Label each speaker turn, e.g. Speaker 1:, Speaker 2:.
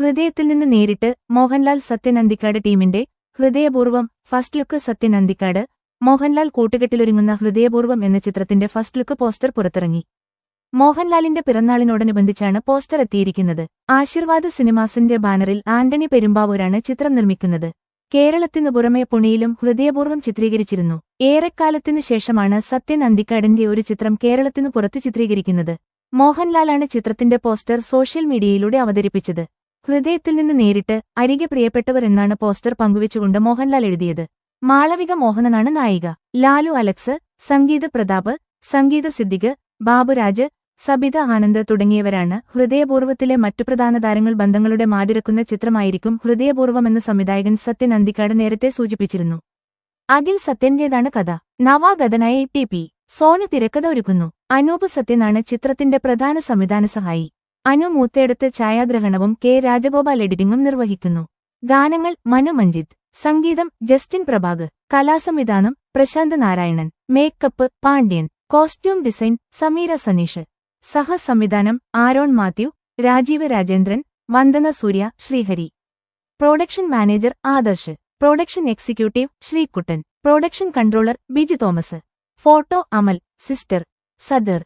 Speaker 1: ഹൃദയത്തിൽ നിന്ന് നേരിട്ട് മോഹൻലാൽ സത്യൻ അന്തിക്കാട് ടീമിന്റെ ഹൃദയപൂർവം ഫസ്റ്റ് ലുക്ക് സത്യൻ അന്തിക്കാട് മോഹൻലാൽ കൂട്ടുകെട്ടിലൊരുങ്ങുന്ന ഹൃദയപൂർവം എന്ന ചിത്രത്തിന്റെ ഫസ്റ്റ് ലുക്ക് പോസ്റ്റർ പുറത്തിറങ്ങി. മോഹൻലാലിന്റെ പിറന്നാളിനോടനുബന്ധിച്ചാണ് പോസ്റ്റർ എത്തിയിരിക്കുന്നത്. ആശീർവാദ് സിനിമാസിന്റെ ബാനറിൽ ആന്റണി പെരുമ്പാവൂരാണ് ചിത്രം നിർമ്മിക്കുന്നത്. കേരളത്തിനു പുറമെ പുണിയിലും ഹൃദയപൂർവം ചിത്രീകരിച്ചിരുന്നു. ഏറെക്കാലത്തിനു ശേഷമാണ് സത്യൻ അന്തിക്കാടിന്റെ ഒരു ചിത്രം കേരളത്തിനു പുറത്ത് ചിത്രീകരിക്കുന്നത്. മോഹൻലാലാണ് ചിത്രത്തിന്റെ പോസ്റ്റർ സോഷ്യൽ മീഡിയയിലൂടെ അവതരിപ്പിച്ചത്. ഹൃദയത്തിൽ നിന്ന് നേരിട്ട് അരികെ പ്രിയപ്പെട്ടവർ എന്നാണ് പോസ്റ്റർ പങ്കുവച്ചുകൊണ്ട് മോഹൻലാൽ എഴുതിയത്. മാളവിക മോഹനനാണ് നായിക. ലാലു അലക്സ് സംഗീത പ്രതാപ് സംഗീത സിദ്ദിഖ് ബാബുരാജ് സബിത ആനന്ദ് തുടങ്ങിയവരാണ് ഹൃദയപൂർവത്തിലെ മറ്റു പ്രധാന താരങ്ങൾ ബന്ധങ്ങളുടെ മാടിരക്കുന്ന ചിത്രമായിരിക്കും ഹൃദയപൂർവമെന്ന് സംവിധായകൻ സത്യൻ അന്തിക്കാട് നേരത്തെ സൂചിപ്പിച്ചിരുന്നു. അഖിൽ സത്യന്റേതാണ് കഥ. നവാഗതനായ ടി പി. സോന് തിരക്കഥ ഒരുക്കുന്നു. അനൂപ് സത്യനാണ് ചിത്രത്തിന്റെ പ്രധാന സംവിധാന സഹായി. അനു മൂത്തേടത്ത് ഛായാഗ്രഹണവും കെ രാജഗോപാൽ എഡിറ്റിംഗും നിർവഹിക്കുന്നു. ഗാനങ്ങൾ മനു മഞ്ജിത്ത്. സംഗീതം Justin പ്രഭാഗ് കലാസംവിധാനം Prashanth Narayanan. Makeup Pandian. Costume design Sameera Saneesh. സഹസംവിധാനം Aaron Mathew Rajeev Rajendran Vandana Surya Sreehari. Production manager Adarsh. Production executive Sreekuttan. Production controller Biji Thomas. Photo Amal sister. സദർ.